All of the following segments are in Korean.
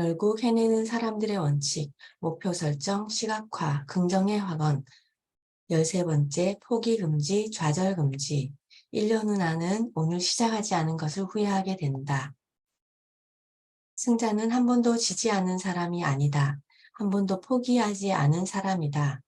결국 해내는 사람들의 원칙, 목표 설정, 시각화, 긍정의 확언. 열세 번째, 포기 금지, 좌절 금지. 1년 후 나는 오늘 시작하지 않은 것을 후회하게 된다. 승자는 한 번도 지지 않은 사람이 아니다. 한 번도 포기하지 않은 사람이다.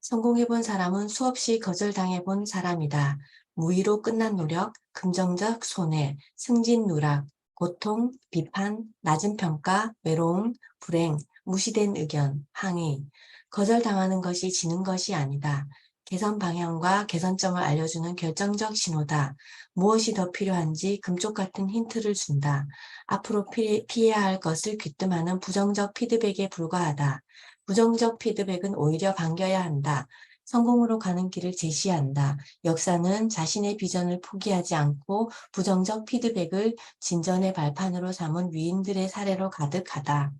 성공해본 사람은 수없이 거절당해본 사람이다. 무의로 끝난 노력, 긍정적 손해, 승진 누락, 고통, 비판, 낮은 평가, 외로움, 불행, 무시된 의견, 항의. 거절당하는 것이 지는 것이 아니다. 개선 방향과 개선점을 알려주는 결정적 신호다. 무엇이 더 필요한지 금쪽 같은 힌트를 준다. 앞으로 피, 피해야 할 것을 귀뜸하는 부정적 피드백에 불과하다. 부정적 피드백은 오히려 반겨야 한다. 성공으로 가는 길을 제시한다. 역사는 자신의 비전을 포기하지 않고 부정적 피드백을 진전의 발판으로 삼은 위인들의 사례로 가득하다.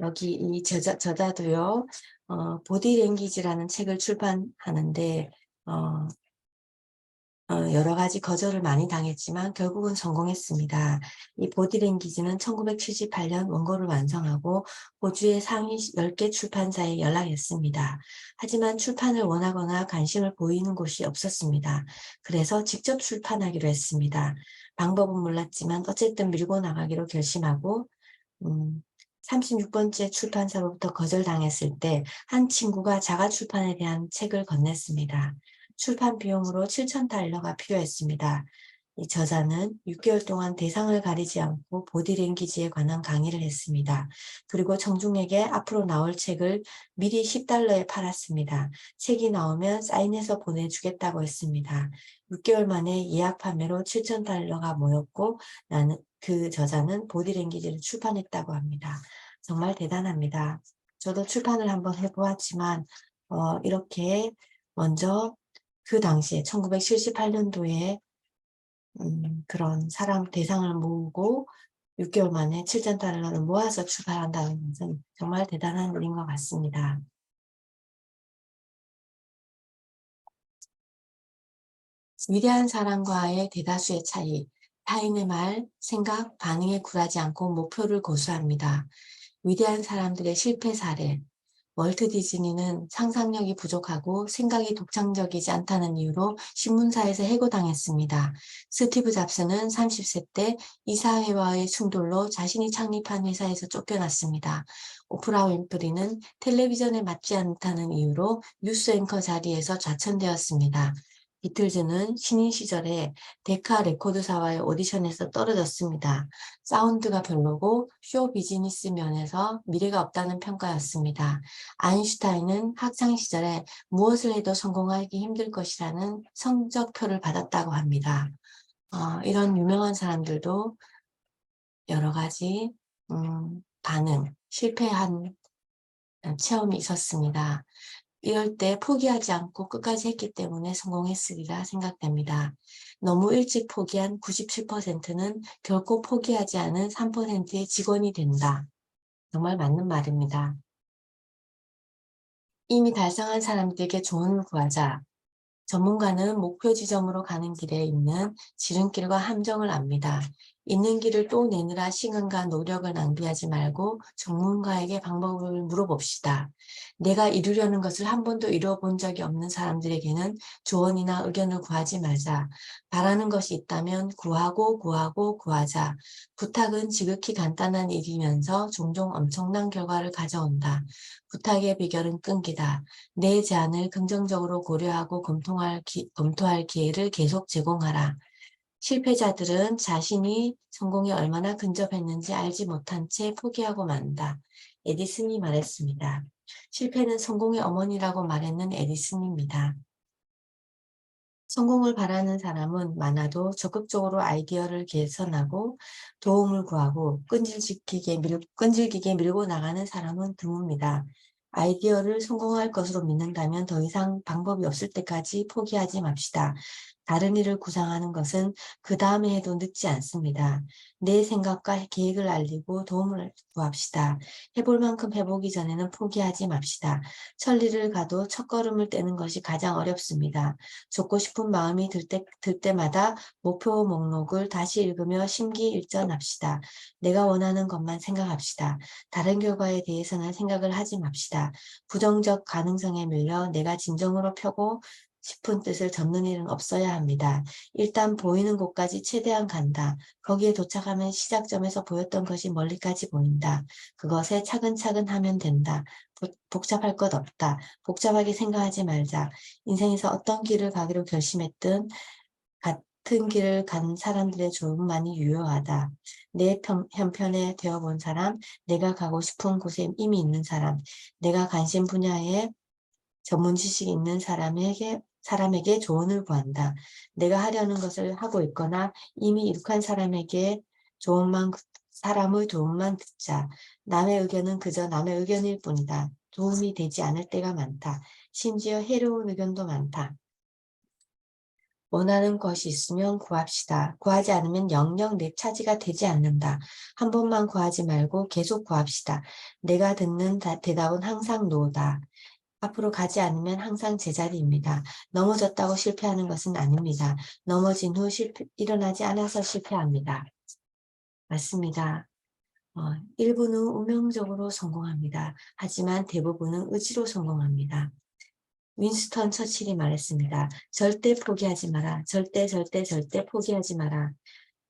여기 이 저자, 저자도요, 어, 보디랭귀지라는 책을 출판하는데, 어, 어, 여러 가지 거절을 많이 당했지만 결국은 성공했습니다. 이 보디랭귀지는 1978년 원고를 완성하고 호주의 상위 10개 출판사에 연락했습니다. 하지만 출판을 원하거나 관심을 보이는 곳이 없었습니다. 그래서 직접 출판하기로 했습니다. 방법은 몰랐지만 어쨌든 밀고 나가기로 결심하고 음, 36번째 출판사로부터 거절당했을 때 한 친구가 자가 출판에 대한 책을 건넸습니다. 출판 비용으로 7천 달러가 필요했습니다. 이 저자는 6개월 동안 대상을 가리지 않고 보디랭귀지에 관한 강의를 했습니다. 그리고 청중에게 앞으로 나올 책을 미리 10달러에 팔았습니다. 책이 나오면 사인해서 보내주겠다고 했습니다. 6개월 만에 예약 판매로 7천 달러가 모였고 나는 그 저자는 보디랭귀지를 출판했다고 합니다. 정말 대단합니다. 저도 출판을 한번 해보았지만 어, 이렇게 먼저 그 당시에 1978년도에 음, 그런 사람 대상을 모으고 6개월 만에 7천 달러를 모아서 출발한다는 것은 정말 대단한 일인 것 같습니다. 위대한 사람과의 대다수의 차이, 타인의 말, 생각, 반응에 굴하지 않고 목표를 고수합니다. 위대한 사람들의 실패 사례, 월트 디즈니는 상상력이 부족하고 생각이 독창적이지 않다는 이유로 신문사에서 해고당했습니다. 스티브 잡스는 30세 때 이사회와의 충돌로 자신이 창립한 회사에서 쫓겨났습니다. 오프라 윈프리는 텔레비전에 맞지 않다는 이유로 뉴스 앵커 자리에서 좌천되었습니다. 비틀즈는 신인 시절에 데카 레코드사와의 오디션에서 떨어졌습니다. 사운드가 별로고 쇼 비즈니스 면에서 미래가 없다는 평가였습니다. 아인슈타인은 학창 시절에 무엇을 해도 성공하기 힘들 것이라는 성적표를 받았다고 합니다. 어, 이런 유명한 사람들도 여러 가지 음, 반응, 실패한 체험이 있었습니다. 이럴 때 포기하지 않고 끝까지 했기 때문에 성공했으리라 생각됩니다. 너무 일찍 포기한 97%는 결코 포기하지 않은 3%의 직원이 된다. 정말 맞는 말입니다. 이미 달성한 사람들에게 조언을 구하자. 전문가는 목표 지점으로 가는 길에 있는 지름길과 함정을 압니다. 있는 길을 또 내느라 시간과 노력을 낭비하지 말고 전문가에게 방법을 물어봅시다. 내가 이루려는 것을 한 번도 이루어 본 적이 없는 사람들에게는 조언이나 의견을 구하지 말자. 바라는 것이 있다면 구하고 구하고 구하자. 부탁은 지극히 간단한 일이면서 종종 엄청난 결과를 가져온다. 부탁의 비결은 끈기다. 내 제안을 긍정적으로 고려하고 검토할, 기, 검토할 기회를 계속 제공하라. 실패자들은 자신이 성공에 얼마나 근접했는지 알지 못한 채 포기하고 만다. 에디슨이 말했습니다. 실패는 성공의 어머니라고 말했는 에디슨입니다. 성공을 바라는 사람은 많아도 적극적으로 아이디어를 개선하고 도움을 구하고 끈질기게, 밀, 끈질기게 밀고 나가는 사람은 드뭅니다. 아이디어를 성공할 것으로 믿는다면 더 이상 방법이 없을 때까지 포기하지 맙시다. 다른 일을 구상하는 것은 그 다음에 해도 늦지 않습니다. 내 생각과 계획을 알리고 도움을 구합시다. 해볼 만큼 해보기 전에는 포기하지 맙시다. 천리를 가도 첫걸음을 떼는 것이 가장 어렵습니다. 좋고 싶은 마음이 들, 때, 들 때마다 목표 목록을 다시 읽으며 심기일전합시다. 내가 원하는 것만 생각합시다. 다른 결과에 대해서는 생각을 하지 맙시다. 부정적 가능성에 밀려 내가 진정으로 펴고 싶은 뜻을 접는 일은 없어야 합니다. 일단 보이는 곳까지 최대한 간다. 거기에 도착하면 시작점에서 보였던 것이 멀리까지 보인다. 그것에 차근차근 하면 된다. 복- 복잡할 것 없다. 복잡하게 생각하지 말자. 인생에서 어떤 길을 가기로 결심했든 같은 길을 간 사람들의 조언만이 유효하다. 내 편, 편에 되어본 사람, 내가 가고 싶은 곳에 이미 있는 사람, 내가 관심 분야에 전문 지식이 있는 사람에게 사람에게 조언을 구한다. 내가 하려는 것을 하고 있거나 이미 이룩한 사람에게 조언만 사람의 도움만 듣자. 남의 의견은 그저 남의 의견일 뿐이다. 도움이 되지 않을 때가 많다. 심지어 해로운 의견도 많다. 원하는 것이 있으면 구합시다. 구하지 않으면 영영 내 차지가 되지 않는다. 한 번만 구하지 말고 계속 구합시다. 내가 듣는 다- 대답은 항상 노다. 앞으로 가지 않으면 항상 제자리입니다. 넘어졌다고 실패하는 것은 아닙니다. 넘어진 후 실패, 일어나지 않아서 실패합니다. 맞습니다. 어, 일부는 운명적으로 성공합니다. 하지만 대부분은 의지로 성공합니다. 윈스턴 처칠이 말했습니다. 절대 포기하지 마라. 절대 절대 절대 포기하지 마라.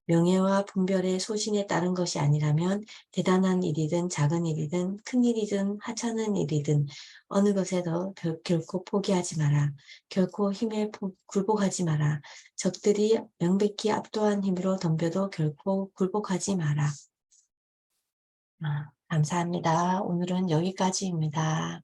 명예와 분별의 소신에 따른 것이 아니라면 대단한 일이든 작은 일이든 큰 일이든 하찮은 일이든 어느 것에도 결, 결코 포기하지 마라. 결코 힘에 포- 굴복하지 마라. 적들이 명백히 압도한 힘으로 덤벼도 결코 굴복하지 마라. 아, 감사합니다. 오늘은 여기까지입니다.